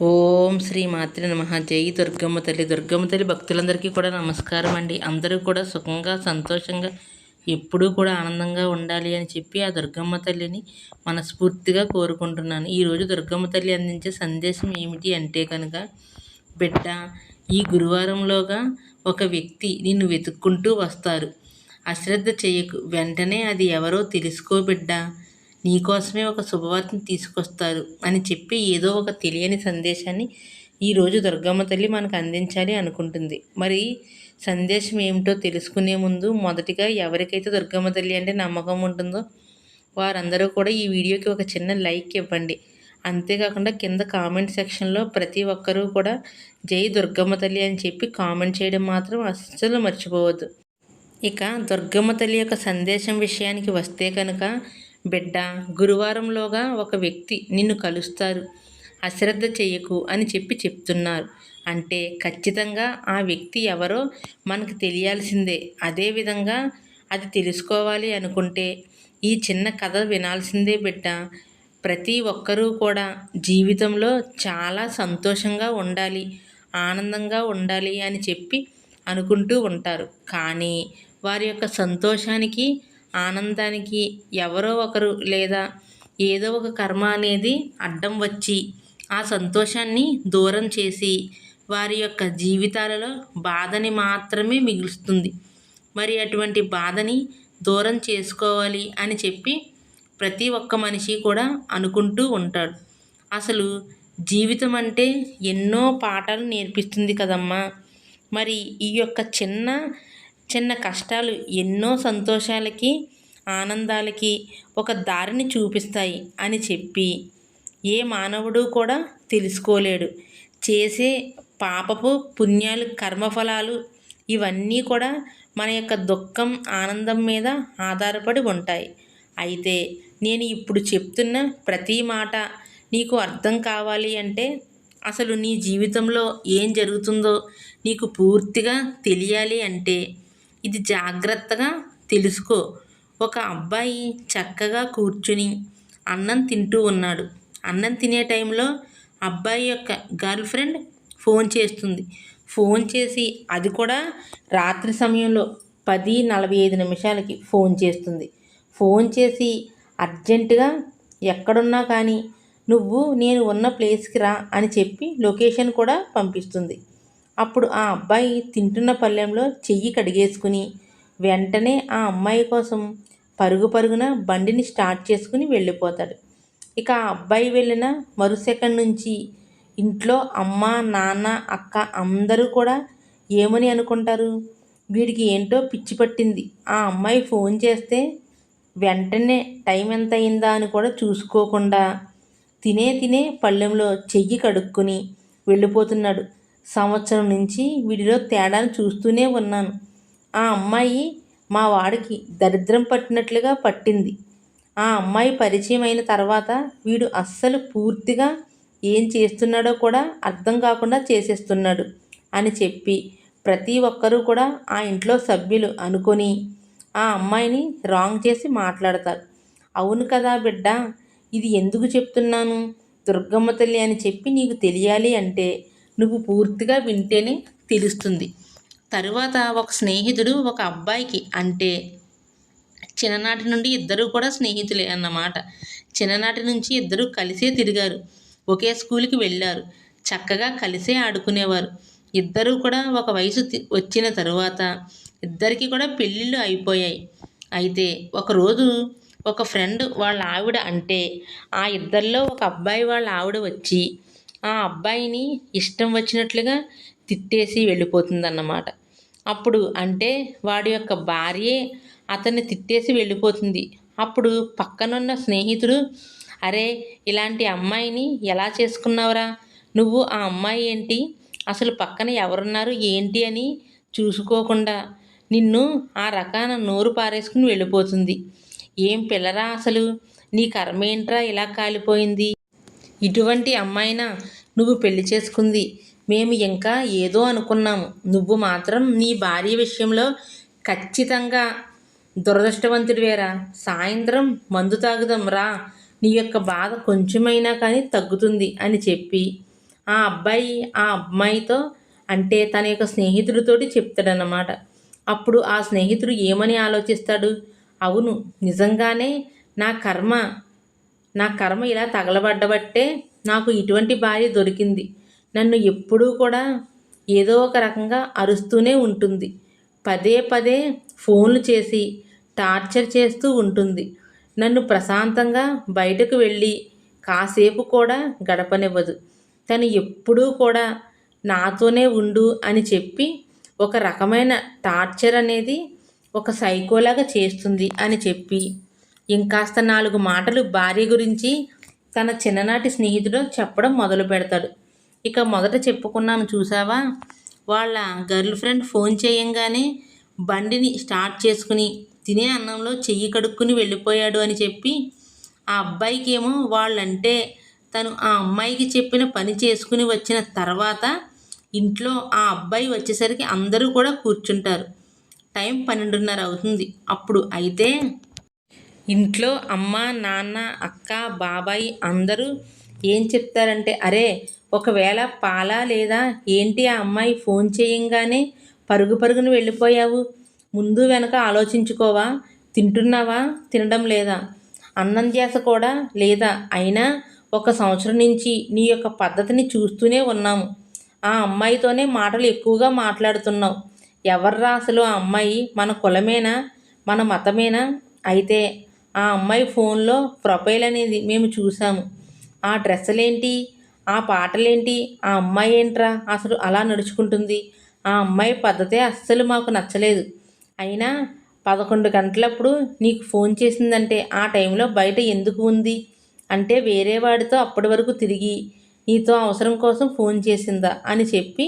ఓం శ్రీ మాతృ నమ. జై దుర్గమ్మ తల్లి. దుర్గమ్మ తల్లి భక్తులందరికీ కూడా నమస్కారం అండి. అందరూ కూడా సుఖంగా సంతోషంగా ఎప్పుడూ కూడా ఆనందంగా ఉండాలి అని చెప్పి ఆ దుర్గమ్మ తల్లిని మనస్ఫూర్తిగా కోరుకుంటున్నాను. ఈరోజు దుర్గమ్మ తల్లి అందించే సందేశం ఏమిటి అంటే కనుక బిడ్డ ఈ గురువారంలోగా ఒక వ్యక్తి నిన్ను వెతుక్కుంటూ వస్తారు. అశ్రద్ధ చేయకు. వెంటనే అది ఎవరో తెలుసుకో బిడ్డ. నీకోసమే ఒక శుభవార్తను తీసుకొస్తారు అని చెప్పి ఏదో ఒక తెలియని సందేశాన్ని ఈరోజు దుర్గమ్మ తల్లి మనకు అందించాలి అనుకుంటుంది. మరి సందేశం ఏమిటో తెలుసుకునే ముందు మొదటిగా ఎవరికైతే దుర్గమ్మ తల్లి అంటే నమ్మకం ఉంటుందో వారందరూ కూడా ఈ వీడియోకి ఒక చిన్న లైక్ ఇవ్వండి. అంతేకాకుండా కింద కామెంట్ సెక్షన్లో ప్రతి ఒక్కరూ కూడా జై దుర్గమ్మ తల్లి అని చెప్పి కామెంట్ చేయడం మాత్రం అస్సలు మర్చిపోవద్దు. ఇక దుర్గమ్మ తల్లి యొక్క సందేశం విషయానికి వస్తే కనుక బిడ్డ గురువారంలోగా ఒక వ్యక్తి నిన్ను కలుస్తారు. అశ్రద్ధ చేయకు అని చెప్పి చెప్తున్నారు. అంటే ఖచ్చితంగా ఆ వ్యక్తి ఎవరో మనకు తెలియాల్సిందే. అదేవిధంగా అది తెలుసుకోవాలి అనుకుంటే ఈ చిన్న కథ వినాల్సిందే బిడ్డ. ప్రతి ఒక్కరూ కూడా జీవితంలో చాలా సంతోషంగా ఉండాలి ఆనందంగా ఉండాలి అని చెప్పి అనుకుంటూ ఉంటారు. కానీ వారి యొక్క సంతోషానికి ఆనందానికి ఎవరో ఒకరు లేదా ఏదో ఒక కర్మ అనేది అడ్డం వచ్చి ఆ సంతోషాన్ని దూరం చేసి వారి యొక్క జీవితాలలో బాధని మాత్రమే మిగులుస్తుంది. మరి అటువంటి బాధని దూరం చేసుకోవాలి అని చెప్పి ప్రతి ఒక్క మనిషి కూడా అనుకుంటూ ఉంటాడు. అసలు జీవితం అంటే ఎన్నో పాఠాలు నేర్పిస్తుంది కదమ్మా. మరి ఈ యొక్క చిన్న చిన్న కష్టాలు ఎన్నో సంతోషాలకి ఆనందాలకి ఒక దారిని చూపిస్తాయి అని చెప్పి ఏ మానవుడు కూడా తెలుసుకోలేడు. చేసే పాపపు పుణ్యాలు కర్మఫలాలు ఇవన్నీ కూడా మన యొక్క దుఃఖం ఆనందం మీద ఆధారపడి ఉంటాయి. అయితే నేను ఇప్పుడు చెప్తున్న ప్రతి మాట నీకు అర్థం కావాలి అంటే అసలు నీ జీవితంలో ఏం జరుగుతుందో నీకు పూర్తిగా తెలియాలి అంటే ఇది జాగ్రత్తగా తెలుసుకో. ఒక అబ్బాయి చక్కగా కూర్చుని అన్నం తింటూ ఉన్నాడు. అన్నం తినే టైంలో అబ్బాయి యొక్క గర్ల్ ఫ్రెండ్ ఫోన్ చేస్తుంది. ఫోన్ చేసి అది కూడా రాత్రి సమయంలో పది నలభై ఐదు నిమిషాలకి ఫోన్ చేస్తుంది. ఫోన్ చేసి అర్జెంటుగా ఎక్కడున్నా కానీ నువ్వు నేను ఉన్న ప్లేస్కి రా అని చెప్పి లొకేషన్ కూడా పంపిస్తుంది. అప్పుడు ఆ అబ్బాయి తింటున్న పళ్ళెంలో చెయ్యి కడిగేసుకుని వెంటనే ఆ అమ్మాయి కోసం పరుగు పరుగున బండిని స్టార్ట్ చేసుకుని వెళ్ళిపోతాడు. ఇక ఆ అబ్బాయి వెళ్ళిన మరు సెకండ్ నుంచి ఇంట్లో అమ్మ నాన్న అక్క అందరూ కూడా ఏమని అనుకుంటారు? వీడికి ఏంటో పిచ్చి పట్టింది. ఆ అమ్మాయి ఫోన్ చేస్తే వెంటనే టైం ఎంత అయిందా అని కూడా చూసుకోకుండా తినే తినే పళ్ళెంలో చెయ్యి కడుక్కుని వెళ్ళిపోతున్నాడు. సంవత్సరం నుంచి వీడిలో తేడాను చూస్తూనే ఉన్నాను. ఆ అమ్మాయి మా వాడికి దరిద్రం పట్టినట్లుగా పట్టింది. ఆ అమ్మాయి పరిచయం అయిన తర్వాత వీడు అస్సలు పూర్తిగా ఏం చేస్తున్నాడో కూడా అర్థం కాకుండా చేసేస్తున్నాడు అని చెప్పి ప్రతి ఒక్కరూ కూడా ఆ ఇంట్లో సభ్యులు అనుకొని ఆ అమ్మాయిని రాంగ్ చేసి మాట్లాడతారు. అవును కదా బిడ్డ ఇది ఎందుకు చెప్తున్నాను? దుర్గమ్మ తల్లి అని చెప్పి నీకు తెలియాలి అంటే నువ్వు పూర్తిగా వింటేనే తెలుస్తుంది. తరువాత ఒక స్నేహితుడు ఒక అబ్బాయికి అంటే చిన్ననాటి నుండి ఇద్దరు కూడా స్నేహితులే అన్నమాట. చిన్ననాటి నుంచి ఇద్దరు కలిసే తిరిగారు. ఒకే స్కూల్కి వెళ్ళారు. చక్కగా కలిసే ఆడుకునేవారు. ఇద్దరూ కూడా ఒక వయసు వచ్చిన తరువాత ఇద్దరికి కూడా పెళ్ళిళ్ళు అయిపోయాయి. అయితే ఒకరోజు ఒక ఫ్రెండ్ వాళ్ళ ఆవిడ అంటే ఆ ఇద్దరిలో ఒక అబ్బాయి వాళ్ళ ఆవిడ వచ్చి ఆ అబ్బాయిని ఇష్టం వచ్చినట్లుగా తిట్టేసి వెళ్ళిపోతుందన్నమాట. అప్పుడు అంటే వాడి యొక్క భార్యే అతన్ని తిట్టేసి వెళ్ళిపోతుంది. అప్పుడు పక్కనున్న స్నేహితుడు అరే ఇలాంటి అమ్మాయిని ఎలా చేసుకున్నావురా? నువ్వు ఆ అమ్మాయి ఏంటి? అసలు పక్కన ఎవరున్నారు? ఏంటి అని చూసుకోకుండా నిన్ను ఆ రకాన నోరు పారేసుకుని వెళ్ళిపోతుంది. ఏం పిల్లరా అసలు? నీ కర్మేంట్రా ఇలా కాలిపోయింది? ఇటువంటి అమ్మాయినా నువ్వు పెళ్ళి చేసుకుంది. మేము ఇంకా ఏదో అనుకున్నాము. నువ్వు మాత్రం నీ భార్య విషయంలో ఖచ్చితంగా దురదృష్టవంతుడివేరా సాయంత్రం మందు తాగుదాం రా. నీ యొక్క బాధ కొంచెమైనా కానీ తగ్గుతుంది అని చెప్పి ఆ అబ్బాయి ఆ అమ్మాయితో అంటే తన యొక్క స్నేహితుడితోటి చెప్తాడనమాట అప్పుడు ఆ స్నేహితుడు ఏమని ఆలోచిస్తాడు? అవును నిజంగానే నా కర్మ నా కర్మ ఇలా తగలబడ్డబట్టే నాకు ఇటువంటి భార్య దొరికింది. నన్ను ఎప్పుడూ కూడా ఏదో ఒక రకంగా అరుస్తూనే ఉంటుంది. పదే పదే ఫోన్లు చేసి టార్చర్ చేస్తూ ఉంటుంది. నన్ను ప్రశాంతంగా బయటకు వెళ్ళి కాసేపు కూడా గడపనివ్వదు. తను ఎప్పుడూ కూడా నాతోనే ఉండు అని చెప్పి ఒక రకమైన టార్చర్ అనేది ఒక సైకోలాగా చేస్తుంది అని చెప్పి ఇంకాస్త నాలుగు మాటలు భార్య గురించి తన చిన్ననాటి స్నేహితుడు చెప్పడం మొదలు పెడతాడు. ఇక మొదట చెప్పుకున్నాను చూసావా? వాళ్ళ గర్ల్ ఫ్రెండ్ ఫోన్ చేయంగానే బండిని స్టార్ట్ చేసుకుని తినే అన్నంలో చెయ్యి కడుక్కుని వెళ్ళిపోయాడు అని చెప్పి ఆ అబ్బాయికి ఏమో వాళ్ళంటే తను ఆ అమ్మాయికి చెప్పిన పని చేసుకుని వచ్చిన తర్వాత ఇంట్లో ఆ అబ్బాయి వచ్చేసరికి అందరూ కూడా కూర్చుంటారు. టైం పన్నెండున్నర అవుతుంది. అప్పుడు అయితే ఇంట్లో అమ్మ నాన్న అక్క బాబాయ్ అందరూ ఏం చెప్తారంటే అరే ఒకవేళ పాలా లేదా ఏంటి ఆ అమ్మాయి ఫోన్ చేయంగానే పరుగు పరుగును వెళ్ళిపోయావు? ముందు వెనక ఆలోచించుకోవా? తింటున్నావా? తినడం లేదా? అన్నం ధ్యాస కూడా లేదా? అయినా ఒక సంవత్సరం నుంచి నీ యొక్క పద్ధతిని చూస్తూనే ఉన్నాము. ఆ అమ్మాయితోనే మాటలు ఎక్కువగా మాట్లాడుతున్నావు. ఎవర్రా అసలు ఆ అమ్మాయి? మన కులమేనా? మన మతమేనా? అయితే ఆ అమ్మాయి ఫోన్లో ప్రొఫైల్ అనేది మేము చూసాము. ఆ డ్రెస్సులేంటి? ఆ పాటలేంటి? ఆ అమ్మాయి ఏంట్రా? అసలు అలా నడుచుకుంటుంది. ఆ అమ్మాయి పద్ధతే అస్సలు మాకు నచ్చలేదు. అయినా పదకొండు గంటలప్పుడు నీకు ఫోన్ చేసిందంటే ఆ టైంలో బయట ఎందుకు ఉంది? అంటే వేరే వాడితో అప్పటి వరకు తిరిగి నీతో అవసరం కోసం ఫోన్ చేసిందా అని చెప్పి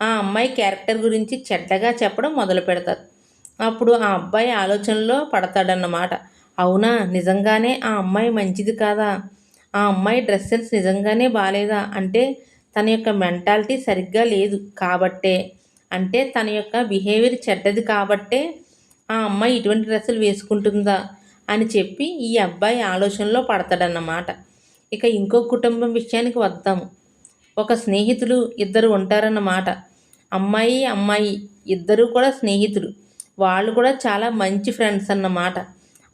ఆ అమ్మాయి క్యారెక్టర్ గురించి చెడ్డగా చెప్పడం మొదలు పెడతారు అప్పుడు ఆ అబ్బాయి ఆలోచనలో పడతాడన్నమాట. అవునా? నిజంగానే ఆ అమ్మాయి మంచిది కాదా? ఆ అమ్మాయి డ్రెస్ సెన్స్ నిజంగానే బాగాలేదా అంటే తన యొక్క మెంటాలిటీ సరిగ్గా లేదు కాబట్టే. అంటే తన యొక్క బిహేవియర్ చెడ్డది కాబట్టే ఆ అమ్మాయి ఇటువంటి డ్రెస్సులు వేసుకుంటుందా అని చెప్పి ఈ అబ్బాయి ఆలోచనలో పడతాడన్నమాట. ఇక ఇంకో కుటుంబం విషయానికి వద్దాము ఒక స్నేహితులు ఇద్దరు ఉంటారన్నమాట. అమ్మాయి అమ్మాయి. ఇద్దరు కూడా స్నేహితులు. వాళ్ళు కూడా చాలా మంచి ఫ్రెండ్స్ అన్నమాట.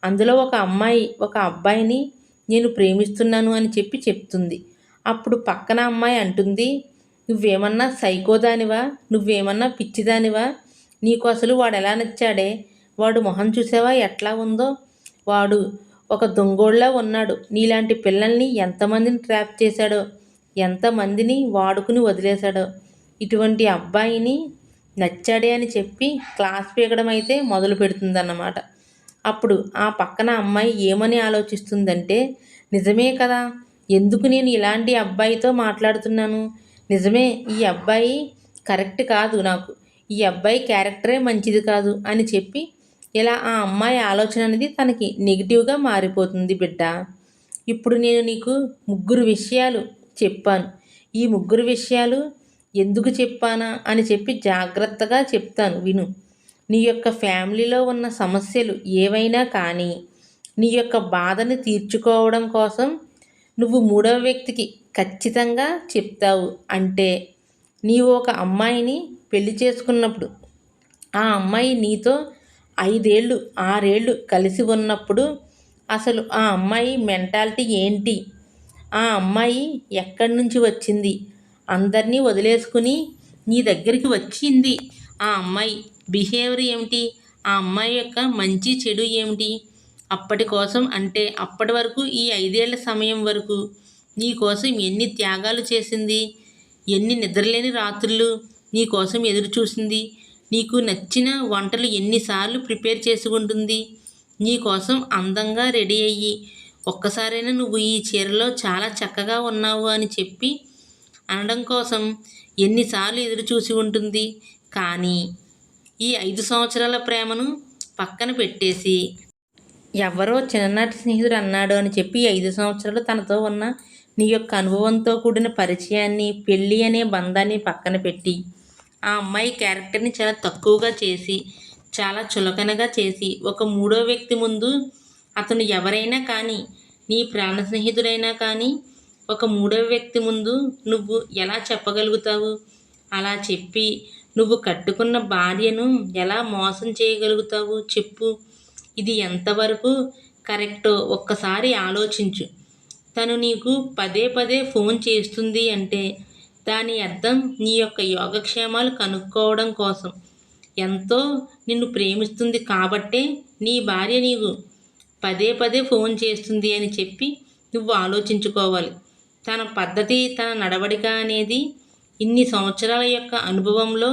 అందులో ఒక అమ్మాయి ఒక అబ్బాయిని నేను ప్రేమిస్తున్నాను అని చెప్పి చెప్తుంది. అప్పుడు పక్కన అమ్మాయి అంటుంది నువ్వేమన్నా సైకోదానివా నువ్వేమన్నా పిచ్చిదానివా నీకు అసలు వాడు ఎలా నచ్చాడే? వాడు మొహం చూసావా? ఎట్లా ఉందో? వాడు ఒక దొంగోళ్ళ ఉన్నాడు. నీలాంటి పిల్లల్ని ఎంతమందిని ట్రాప్ చేశాడో ఎంతమందిని వాడుకుని వదిలేశాడో ఇటువంటి అబ్బాయిని నచ్చాడే అని చెప్పి క్లాస్ పీకడం అయితే మొదలు పెడుతుందన్నమాట అప్పుడు ఆ పక్కన అమ్మాయి ఏమని ఆలోచిస్తుందంటే నిజమే కదా ఎందుకు నేను ఇలాంటి అబ్బాయితో మాట్లాడుతున్నాను? నిజమే ఈ అబ్బాయి కరెక్ట్ కాదు నాకు. ఈ అబ్బాయి క్యారెక్టరే మంచిది కాదు అని చెప్పి ఇలా ఆ అమ్మాయి ఆలోచన అనేది తనకి నెగిటివ్గా మారిపోతుంది బిడ్డ. ఇప్పుడు నేను నీకు ముగ్గురు విషయాలు చెప్పాను. ఈ ముగ్గురు విషయాలు ఎందుకు చెప్పానా? అని చెప్పి జాగ్రత్తగా చెప్తాను విను. నీ యొక్క ఫ్యామిలీలో ఉన్న సమస్యలు ఏవైనా కానీ నీ యొక్క బాధని తీర్చుకోవడం కోసం నువ్వు మూడవ వ్యక్తికి ఖచ్చితంగా చెప్తావు. అంటే నీవు ఒక అమ్మాయిని పెళ్ళి చేసుకున్నప్పుడు ఆ అమ్మాయి నీతో ఐదేళ్ళు ఆరేళ్ళు కలిసి ఉన్నప్పుడు అసలు ఆ అమ్మాయి మెంటాలిటీ ఏంటి? ఆ అమ్మాయి ఎక్కడి నుంచి వచ్చింది? అందరినీ వదిలేసుకుని నీ దగ్గరికి వచ్చింది. ఆ అమ్మాయి బిహేవియర్ ఏమిటి? ఆ అమ్మాయి యొక్క మంచి చెడు ఏమిటి? అప్పటి కోసం అంటే అప్పటి వరకు ఈ ఐదేళ్ళ సమయం వరకు నీ కోసం ఎన్ని త్యాగాలు చేసింది? ఎన్ని నిద్రలేని రాత్రులు నీ కోసం ఎదురు చూసింది? నీకు నచ్చిన వంటలు ఎన్నిసార్లు ప్రిపేర్ చేసుకుంటుంది నీ కోసం అందంగా రెడీ అయ్యి ఒక్కసారైనా నువ్వు ఈ చీరలో చాలా చక్కగా ఉన్నావు అని చెప్పి అనడం కోసం ఎన్నిసార్లు ఎదురు చూసి ఉంటుంది? కానీ ఈ ఐదు సంవత్సరాల ప్రేమను పక్కన పెట్టేసి ఎవరో చిన్ననాటి స్నేహితుడు అన్నాడు అని చెప్పి ఐదు సంవత్సరాలు తనతో ఉన్న నీ యొక్క అనుభవంతో కూడిన పరిచయాన్ని పెళ్ళి అనే బంధాన్ని పక్కన పెట్టి ఆ అమ్మాయి క్యారెక్టర్ని చాలా తక్కువగా చేసి చాలా చులకనగా చేసి ఒక మూడో వ్యక్తి ముందు అతను ఎవరైనా కానీ నీ ప్రాణ స్నేహితుడైనా కానీ ఒక మూడో వ్యక్తి ముందు నువ్వు ఎలా చెప్పగలుగుతావు? అలా చెప్పి నువ్వు కట్టుకున్న భార్యను ఎలా మోసం చేయగలుగుతావు చెప్పు. ఇది ఎంతవరకు కరెక్టో ఒక్కసారి ఆలోచించు. తను నీకు పదే పదే ఫోన్ చేస్తుంది అంటే దాని అర్థం నీ యొక్క యోగక్షేమాలు కనుక్కోవడం కోసం. ఎంతో నిన్ను ప్రేమిస్తుంది కాబట్టే నీ భార్య నీకు పదే పదే ఫోన్ చేస్తుంది అని చెప్పి నువ్వు ఆలోచించుకోవాలి. తన పద్ధతి తన నడవడిక అనేది ఇన్ని సంవత్సరాల యొక్క అనుభవంలో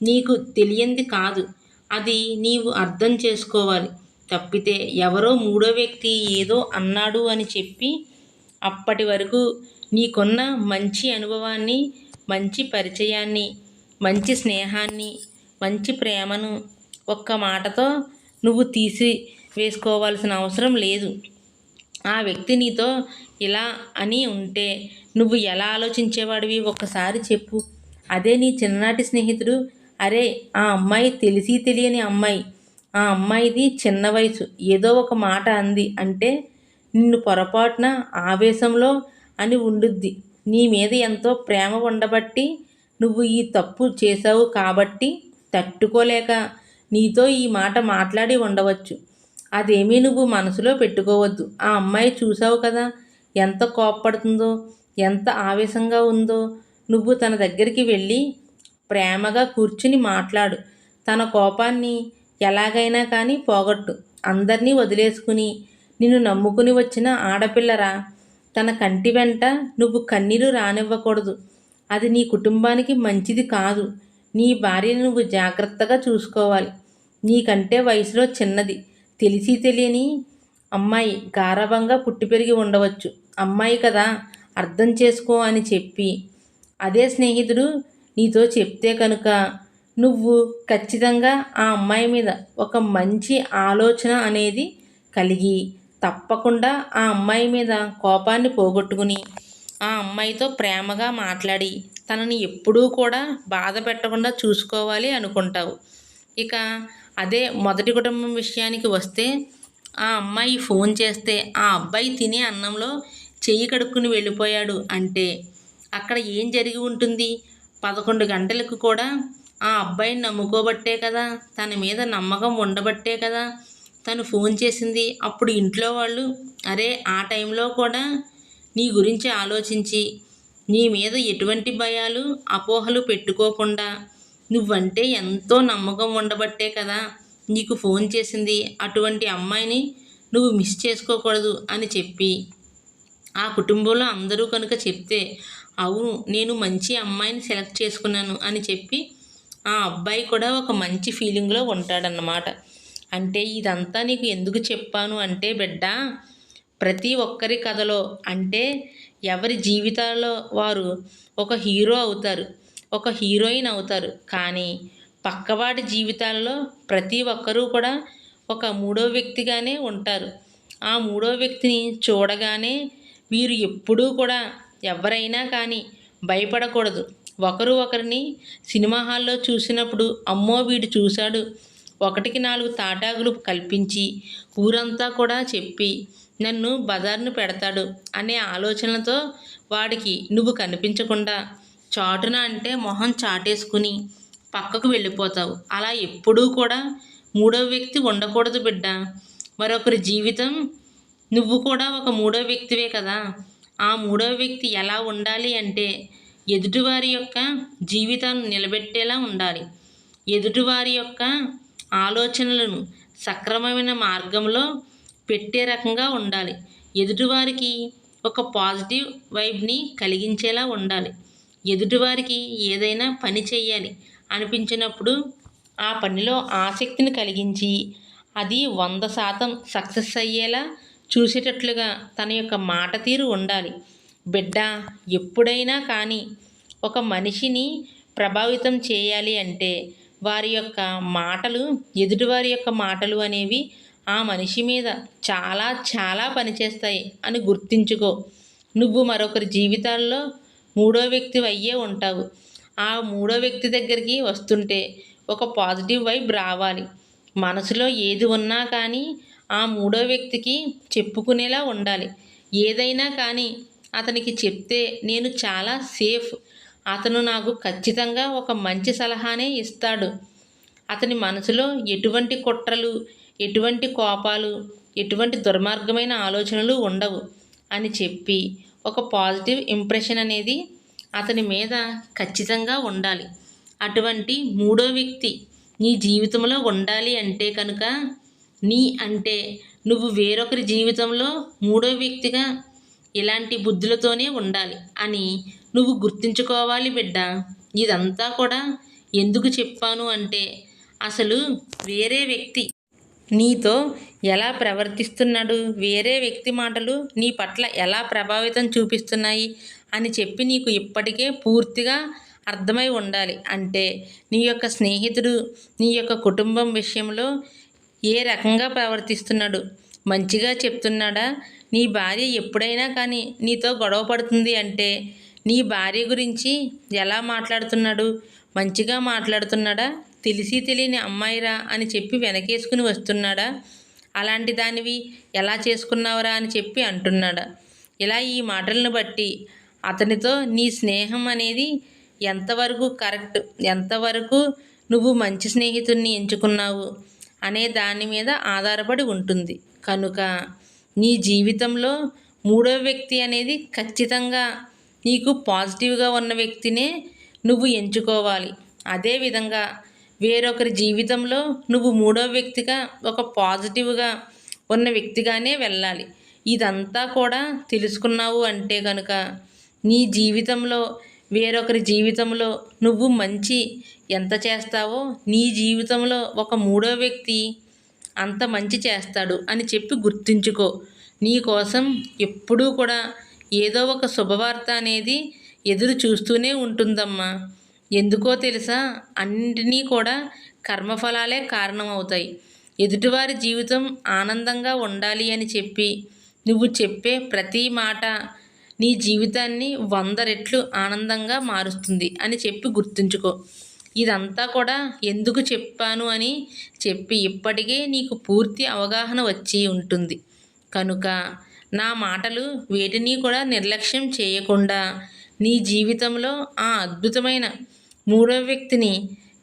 నీకు తెలియంది కాదు. అది నీవు అర్థం చేసుకోవాలి. తప్పితే ఎవరో మూడో వ్యక్తి ఏదో అన్నాడు అని చెప్పి అప్పటి వరకు నీకున్న మంచి అనుభవాన్ని మంచి పరిచయాన్ని మంచి స్నేహాన్ని మంచి ప్రేమను ఒక్క మాటతో నువ్వు తీసి వేసుకోవాల్సిన అవసరం లేదు. ఆ వ్యక్తి నీతో ఇలా అని ఉంటే నువ్వు ఎలా ఆలోచించేవాడివి? ఒక్కసారి చెప్పు. అదే నీ చిన్ననాటి స్నేహితుడు? అరే ఆ అమ్మాయి తెలిసి తెలియని అమ్మాయి. ఆ అమ్మాయిది చిన్న వయసు. ఏదో ఒక మాట అంది అంటే నిన్ను పొరపాటున ఆవేశంలో అని ఉండుద్ది. నీ మీద ఎంతో ప్రేమ ఉండబట్టి నువ్వు ఈ తప్పు చేశావు కాబట్టి తట్టుకోలేక నీతో ఈ మాట మాట్లాడి ఉండవచ్చు. అదేమీ నువ్వు మనసులో పెట్టుకోవద్దు. ఆ అమ్మాయి చూసావు కదా ఎంత కోప్పడుతుందో ఎంత ఆవేశంగా ఉందో. నువ్వు తన దగ్గరికి వెళ్ళి ప్రేమగా కూర్చుని మాట్లాడు. తన కోపాన్ని ఎలాగైనా కానీ పోగొట్టు. అందరినీ వదిలేసుకుని నిన్ను నమ్ముకుని వచ్చిన ఆడపిల్లరా. తన కంటి వెంట నువ్వు కన్నీరు రానివ్వకూడదు. అది నీ కుటుంబానికి మంచిది కాదు. నీ భార్యను నువ్వు జాగ్రత్తగా చూసుకోవాలి. నీకంటే వయసులో చిన్నది. తెలిసి తెలియని అమ్మాయి గారవంగా పుట్టి పెరిగి ఉండవచ్చు. అమ్మాయి కదా అర్థం చేసుకో అని చెప్పి. అదే స్నేహితుడు నీతో చెప్తే కనుక నువ్వు ఖచ్చితంగా ఆ అమ్మాయి మీద ఒక మంచి ఆలోచన అనేది కలిగి తప్పకుండా ఆ అమ్మాయి మీద కోపాన్ని పోగొట్టుకుని ఆ అమ్మాయితో ప్రేమగా మాట్లాడి తనని ఎప్పుడూ కూడా బాధ పెట్టకుండా చూసుకోవాలి అనుకుంటావు. ఇక అదే మొదటి కుటుంబం విషయానికి వస్తే ఆ అమ్మాయి ఫోన్ చేస్తే ఆ అబ్బాయి తినే అన్నంలో చెయ్యి కడుక్కుని వెళ్ళిపోయాడు అంటే అక్కడ ఏం జరిగి ఉంటుంది? పదకొండు గంటలకు కూడా ఆ అబ్బాయిని నమ్ముకోబట్టే కదా తన మీద నమ్మకం ఉండబట్టే కదా తను ఫోన్ చేసింది. అప్పుడు ఇంట్లో వాళ్ళు అరే ఆ టైంలో కూడా నీ గురించి ఆలోచించి నీ మీద ఎటువంటి భయాలు అపోహలు పెట్టుకోకుండా నువ్వంటే ఎంతో నమ్మకం ఉండబట్టే కదా నీకు ఫోన్ చేసింది అటువంటి అమ్మాయిని నువ్వు మిస్ చేసుకోకూడదు అని చెప్పి. ఆ కుటుంబంలో అందరూ కనుక చెప్తే అవును నేను మంచి అమ్మాయిని సెలెక్ట్ చేసుకున్నాను అని చెప్పి ఆ అబ్బాయి కూడా ఒక మంచి ఫీలింగ్లో ఉంటాడన్నమాట. అంటే ఇదంతా నీకు ఎందుకు చెప్పాను అంటే బిడ్డ ప్రతి ఒక్కరి కథలో అంటే ఎవరి జీవితాల్లో వారు ఒక హీరో అవుతారు. ఒక హీరోయిన్ అవుతారు. కానీ పక్కవాడి జీవితాల్లో ప్రతి ఒక్కరూ కూడా ఒక మూడో వ్యక్తిగానే ఉంటారు. ఆ మూడో వ్యక్తిని చూడగానే వీరు ఎప్పుడూ కూడా ఎవరైనా కానీ భయపడకూడదు. ఒకరు ఒకరిని సినిమా హాల్లో చూసినప్పుడు అమ్మో వీడు చూశాడు. ఒకటికి నాలుగు తాటాకులు కల్పించి ఊరంతా కూడా చెప్పి నన్ను బజార్ను పెడతాడు అనే ఆలోచనలతో వాడికి నువ్వు కనిపించకుండా చాటున అంటే మొహం చాటేసుకుని పక్కకు వెళ్ళిపోతావు. అలా ఎప్పుడూ కూడా మూడో వ్యక్తి ఉండకూడదు బిడ్డ. మరొకరి జీవితం నువ్వు కూడా ఒక మూడో వ్యక్తివే కదా. ఆ మూడో వ్యక్తి ఎలా ఉండాలి అంటే ఎదుటివారి యొక్క జీవితాన్ని నిలబెట్టేలా ఉండాలి. ఎదుటివారి యొక్క ఆలోచనలను సక్రమమైన మార్గంలో పెట్టే రకంగా ఉండాలి. ఎదుటివారికి ఒక పాజిటివ్ వైబ్ని కలిగించేలా ఉండాలి. ఎదుటివారికి ఏదైనా పని చేయాలి అనిపించినప్పుడు ఆ పనిలో ఆసక్తిని కలిగించి అది వంద శాతం సక్సెస్ అయ్యేలా చూసేటట్లుగా తన యొక్క మాట తీరు ఉండాలి. బిడ్డ ఎప్పుడైనా కానీ ఒక మనిషిని ప్రభావితం చేయాలి అంటే వారి యొక్క మాటలు ఎదుటివారి యొక్క మాటలు అనేవి ఆ మనిషి మీద చాలా చాలా పనిచేస్తాయి అని గుర్తించుకో. నువ్వు మరొకరి జీవితాల్లో మూడో వ్యక్తి అయ్యే ఉంటావు. ఆ మూడో వ్యక్తి దగ్గరికి వస్తుంటే ఒక పాజిటివ్ వైబ్ రావాలి. మనసులో ఏది ఉన్నా కానీ ఆ మూడో వ్యక్తికి చెప్పుకునేలా ఉండాలి. ఏదైనా కానీ అతనికి చెప్తే నేను చాలా సేఫ్. అతను నాకు ఖచ్చితంగా ఒక మంచి సలహానే ఇస్తాడు. అతని మనసులో ఎటువంటి కుట్రలు ఎటువంటి కోపాలు ఎటువంటి దుర్మార్గమైన ఆలోచనలు ఉండవు అని చెప్పి ఒక పాజిటివ్ ఇంప్రెషన్ అనేది అతని మీద ఖచ్చితంగా ఉండాలి. అటువంటి మూడో వ్యక్తి నీ జీవితంలో ఉండాలి అంటే కనుక నీ అంటే నువ్వు వేరొకరి జీవితంలో మూడో వ్యక్తిగా ఇలాంటి బుద్ధులతోనే ఉండాలి అని నువ్వు గుర్తుంచుకోవాలి బిడ్డ. ఇదంతా కూడా ఎందుకు చెప్పాను అంటే అసలు వేరే వ్యక్తి నీతో ఎలా ప్రవర్తిస్తున్నాడు? వేరే వ్యక్తి మాటలు నీ పట్ల ఎలా ప్రభావితం చూపిస్తున్నాయి? అని చెప్పి నీకు ఇప్పటికే పూర్తిగా అర్థమై ఉండాలి. అంటే నీ యొక్క స్నేహితుడు నీ యొక్క కుటుంబం విషయంలో ఏ రకంగా ప్రవర్తిస్తున్నాడు? మంచిగా చెప్తున్నాడా? నీ భార్య ఎప్పుడైనా కానీ నీతో గొడవ పడుతుంది అంటే నీ భార్య గురించి ఎలా మాట్లాడుతున్నాడు? మంచిగా మాట్లాడుతున్నాడా? తెలిసి తెలియని అమ్మాయిరా అని చెప్పి వెనకేసుకుని వస్తున్నాడా? అలాంటి దానివి ఎలా చేసుకున్నావురా అని చెప్పి అంటున్నాడా. ఇలా ఈ మాటలను బట్టి అతనితో నీ స్నేహం అనేది ఎంతవరకు కరెక్ట్ ఎంతవరకు నువ్వు మంచి స్నేహితుడిని ఎంచుకున్నావు అనే దాని మీద ఆధారపడి ఉంటుంది. కనుక నీ జీవితంలో మూడో వ్యక్తి అనేది ఖచ్చితంగా నీకు పాజిటివ్గా ఉన్న వ్యక్తినే నువ్వు ఎంచుకోవాలి. అదేవిధంగా వేరొకరి జీవితంలో నువ్వు మూడో వ్యక్తిగా ఒక పాజిటివ్గా ఉన్న వ్యక్తిగానే వెళ్ళాలి. ఇదంతా కూడా తెలుసుకున్నావు అంటే కనుక నీ జీవితంలో వేరొకరి జీవితంలో నువ్వు మంచి ఎంత చేస్తావో నీ జీవితంలో ఒక మూడో వ్యక్తి అంత మంచి చేస్తాడు అని చెప్పి గుర్తుంచుకో. నీ కోసం ఎప్పుడూ కూడా ఏదో ఒక శుభవార్త అనేది ఎదురు చూస్తూనే ఉంటుందమ్మా. ఎందుకో తెలుసా? అన్నింటినీ కూడా కర్మఫలాలే కారణమవుతాయి. ఎదుటివారి జీవితం ఆనందంగా ఉండాలి అని చెప్పి నువ్వు చెప్పే ప్రతి మాట నీ జీవితాన్ని వంద రెట్లు ఆనందంగా మారుస్తుంది అని చెప్పి గుర్తుంచుకో. ఇదంతా కూడా ఎందుకు చెప్పాను అని చెప్పి ఇప్పటికే నీకు పూర్తి అవగాహన వచ్చి ఉంటుంది. కనుక నా మాటలు వేటిని కూడా నిర్లక్ష్యం చేయకుండా నీ జీవితంలో ఆ అద్భుతమైన మూడో వ్యక్తిని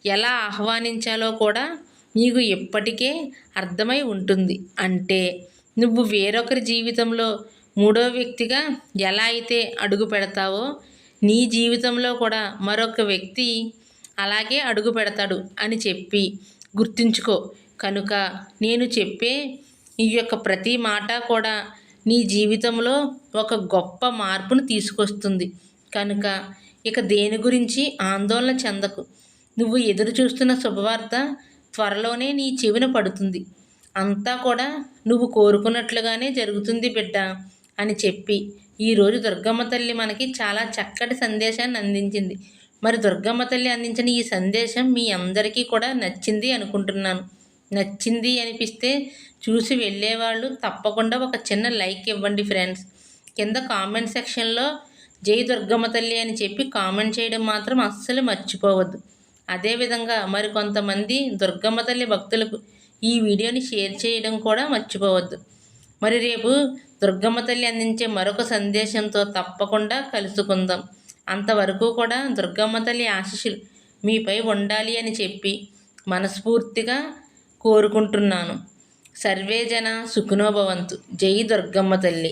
ఎలా ఆహ్వానించాలో కూడా నీకు ఇప్పటికే అర్థమై ఉంటుంది. అంటే నువ్వు వేరొకరి జీవితంలో మూడో వ్యక్తిగా ఎలా అయితే అడుగు పెడతావో నీ జీవితంలో కూడా మరొక వ్యక్తి అలాగే అడుగు పెడతాడు అని చెప్పి గుర్తుంచుకో. కనుక నేను చెప్పే ఈ యొక్క ప్రతి మాట కూడా నీ జీవితంలో ఒక గొప్ప మార్పును తీసుకొస్తుంది. కనుక ఇక దేని గురించి ఆందోళన చెందకు? నువ్వు ఎదురు చూస్తున్న శుభవార్త త్వరలోనే నీ చెవిన పడుతుంది. అంతా కూడా నువ్వు కోరుకున్నట్లుగానే జరుగుతుంది బిడ్డ అని చెప్పి ఈరోజు దుర్గమ్మ తల్లి మనకి చాలా చక్కటి సందేశాన్ని అందించింది. మరి దుర్గమ్మ తల్లి అందించిన ఈ సందేశం మీ అందరికీ కూడా నచ్చింది అనుకుంటున్నాను. నచ్చింది అనిపిస్తే చూసి వెళ్ళేవాళ్ళు తప్పకుండా ఒక చిన్న లైక్ ఇవ్వండి ఫ్రెండ్స్. కింద కామెంట్ సెక్షన్లో జై దుర్గమ్మ తల్లి అని చెప్పి కామెంట్ చేయడం మాత్రం అస్సలు మర్చిపోవద్దు. అదేవిధంగా మరి కొంతమంది దుర్గమ్మ తల్లి భక్తులకు ఈ వీడియోని షేర్ చేయడం కూడా మర్చిపోవద్దు. మరి రేపు దుర్గమ్మ తల్లి అందించే మరొక సందేశంతో తప్పకుండా కలుసుకుందాం. అంతవరకు కూడా దుర్గమ్మ తల్లి ఆశీస్సులు మీపై ఉండాలి అని చెప్పి మనస్ఫూర్తిగా కోరుకుంటున్నాను. సర్వేజన సుఖనోభవంతు జై దుర్గమ్మ తల్లి.